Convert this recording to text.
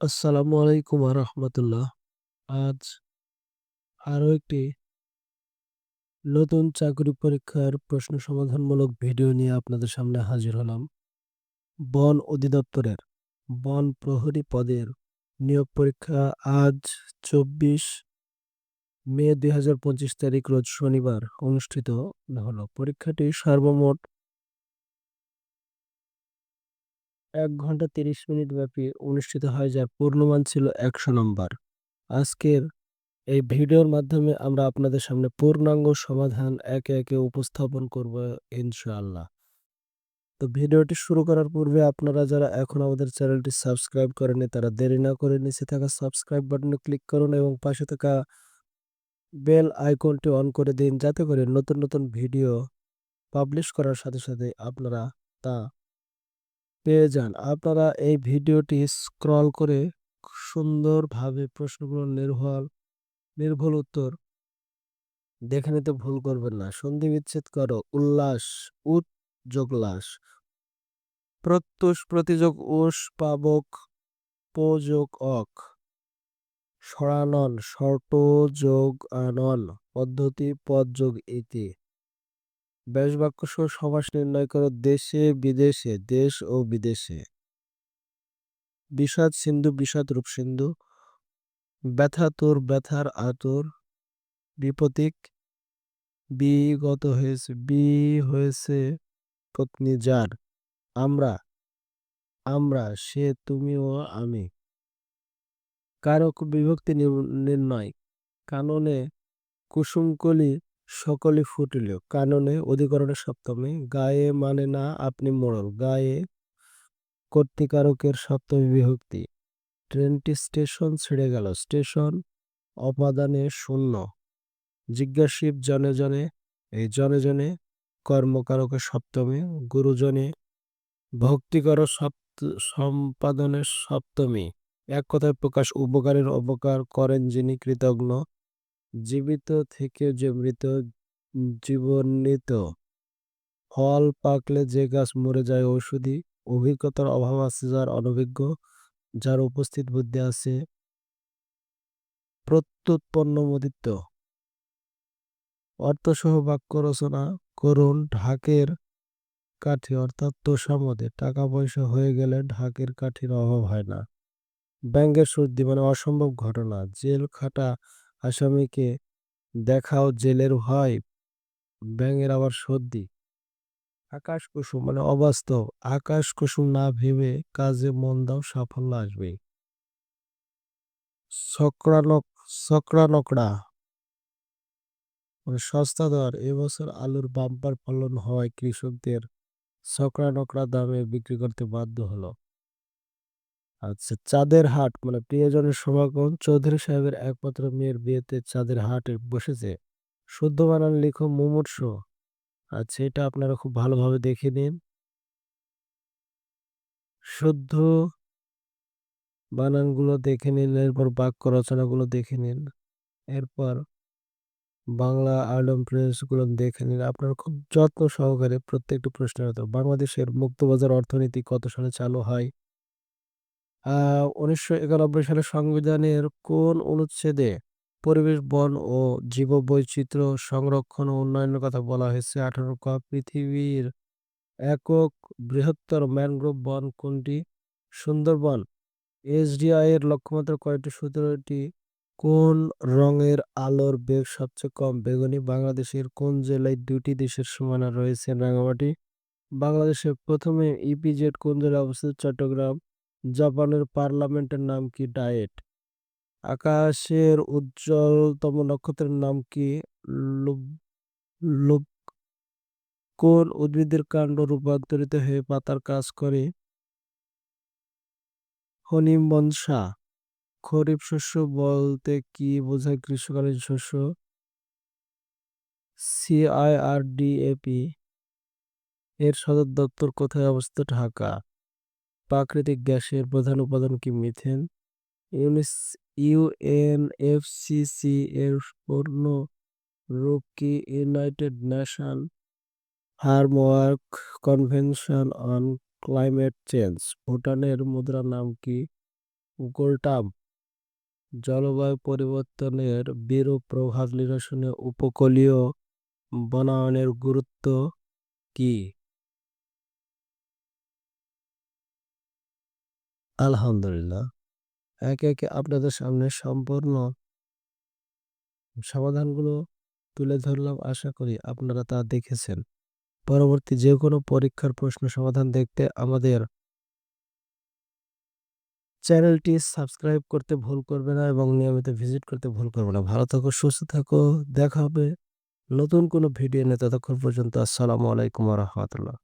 আসসালামু আলাইকুম রহমতুল্লাহ আজ আরও একটি নতুন চাকরি পরীক্ষার প্রশ্ন সমাধানমূলক ভিডিও নিয়ে আপনাদের সামনে হাজির হলাম। বন অধিদপ্তরের, বন প্রহরী পদের নিয়োগ পরীক্ষা আজ চব্বিশ মে দুই হাজার পঁচিশ তারিখ, রোজ শনিবার অনুষ্ঠিত হলো। পরীক্ষাটি সর্বমোট এক ঘণ্টা তিরিশ মিনিট ব্যাপী অনুষ্ঠিত হয়, যার পূর্ণমান ছিল একশো নম্বর। আজকের এই ভিডিওর মাধ্যমে আমরা আপনাদের সামনে পূর্ণাঙ্গ সমাধান একে একে উপস্থাপন করব ইনশাআল্লাহ। তো ভিডিওটি শুরু করার পূর্বে আপনারা যারা এখন আমাদের চ্যানেলটি সাবস্ক্রাইব করেনি তারা দেরি না করে নিচে থাকা সাবস্ক্রাইব বাটনে ক্লিক করুন এবং পাশে থাকা বেল আইকনটি অন করে দিন, যাতে করে নতুন নতুন ভিডিও পাবলিশ করার সাথে সাথে আপনারা তা পেয়ে যান। আপনারা এই ভিডিওটি স্ক্রল করে সুন্দরভাবে প্রশ্নগুলো নির্ভর, নির্ভুল উত্তর দেখে নিতে ভুল করবেন না। সন্ধি বিচ্ছেদ করো, উল্লাস উৎযোগলাস প্রত্যুষ, প্রতিযোগ উস পাবক পোযোগ অক। সরানন শর্ত যোগ আনন। পদ্ধতি পদযোগ ইতি। ব্যাস বাক্য সহ সমাস নির্ণয় করো দেশে, বিদেশে, দেশ ও বিদেশে। বিষাদ সিন্ধু, বিষাদ রূপ সিন্ধু। ব্যথা তোর, ব্যথার আতর। বিপতিক, বিগত হয়েছে, বি হয়েছে পত্নী যার। আমরা আমরা, সে, তুমি ও আমি। কারক বিভক্তি নির্ণয়। কাননে কুসুমকলি সকলে ফুটিল কাননে অধিকরণের সপ্তমী, গায়ে মানে না আপনি মোড়ল, গায়ে কর্তৃকারকের সপ্তমী বিভক্তি। ট্রেনটি স্টেশন ছেড়ে গেল, স্টেশন অপাদানে শূন্য। জিজ্ঞাসিব জনে জনে, এই জনে জনে কর্মকারকের সপ্তমী, গুরুজনে ভক্তিকর সপ্ত, সম্পাদনের সপ্তমী। এক কথায় প্রকাশ, উপকারের অপকার করেন যিনি কৃতজ্ঞ জীবিত থেকে যে মৃত জীবনিত ফল পাকলে যে গাছ মরে যায় ঔষধি। অভিজ্ঞতার অভাব আছে যার অনভিজ্ঞ, যার উপস্থিত বুদ্ধি আছে। প্রত্যুৎপন্ন মদিত্ব অর্থসহ বাক্য রচনা করুন ঢাকের কাঠি, অর্থাৎ তোষামদে। টাকা পয়সা হয়ে গেলে ঢাকের কাঠির অভাব হয় না। ব্যাঙ্গের সর্দি মানে অসম্ভব ঘটনা। জেল, খাটা আসামিকে দেখাও জেলের ভয়, ব্যাঙের আবার সর্দি। আকাশ কুসুম মানে অবাস্তব। আকাশ কুসুম না ভেবে কাজে মন দাও, সাফল্য আসবে মানে সস্তা দর এবছর আলুর বাম্পার ফলন হওয়ায় কৃষকদের সক্রানকড়া দামে বিক্রি করতে বাধ্য হলো। আচ্ছা চাঁদের হাট মানে প্রিয়জনের সমাগম, চৌধুরী সাহেবের একমাত্র মেয়ের বিয়েতে চাঁদের হাটে বসেছে। শুদ্ধ বানান লিখো মুমূর্ষ। আচ্ছা এটা আপনারা খুব ভালোভাবে দেখে নিন। শুদ্ধ বানানগুলো দেখে নিন, এরপর বাক্য রচনাগুলো দেখে নিন। এরপর বাংলা আলম প্রেসগুলো দেখে নিন। আপনারা খুব যত্ন সহকারে প্রত্যেকটি প্রশ্নের বাংলাদেশের মুক্তবাজার অর্থনীতি কত সালে চালু হয়? উনিশশো একানব্বই সালে সংবিধানের কোন অনুচ্ছেদে পরিবেশ, বন ও জীববৈচিত্র্য সংরক্ষণ ও উন্নয়নের কথা বলা হয়েছে? আঠারো ক, পৃথিবীর একক বৃহত্তর ম্যানগ্রোভ বন কোনটি? সুন্দরবন। এসডিআই এর লক্ষ্যমাত্রা কয়টি? সতেরোটি। কোন রঙের আলোর বেগ সবচেয়ে কম? বেগুনি। বাংলাদেশের কোন জেলায় দুটি দেশের সীমানা রয়েছে রাঙামাটি? বাংলাদেশের প্রথমে ইপিজেড কোন জেলায় অবস্থিত? চট্টগ্রাম। জাপানের পার্লামেন্টের নাম কি ডায়েট? আকাশের উজ্জ্বলতম নক্ষত্রের নাম কি কোন উদ্ভিদের কাণ্ড রূপান্তরিত হয়ে পাতার কাজ করে? হনিমনসা খরিফ শস্য বলতে কি বোঝায় গ্রীষ্মকালীন শস্য? সিআইআরডিএপি, এর সদর দপ্তর কোথায় অবস্থিত ঢাকা? প্রাকৃতিক গ্যাসের প্রধান উপাদান কি? মিথেন। ইউনিস ইউএনএফসিসি এর পূর্ণ রূপ কি? United Nation framework convention on climate change. ভুটানের মুদ্রার নাম কি? গোলটাম। জলবায়ু পরিবর্তনের বিরূপ প্রভাব নিরসনে উপকূলীয় বনায়নের গুরুত্ব কি? আলহামদুলিল্লাহ। একে একে আপনাদের সামনে সম্পূর্ণ সমাধানগুলো তুলে ধরলাম, আশা করি আপনারা তা দেখেছেন। পরবর্তী যে কোনো পরীক্ষার প্রশ্ন সমাধান দেখতে আমাদের চ্যানেলটি সাবস্ক্রাইব করতে ভুল করবে না এবং নিয়মিত ভিজিট করতে ভুল করবে না। ভালো থাকো, সুস্থ থাকো, দেখা হবে নতুন কোনো ভিডিও নিয়ে ততক্ষণ পর্যন্ত আসসালামু আলাইকুম রহমতুল্লাহ।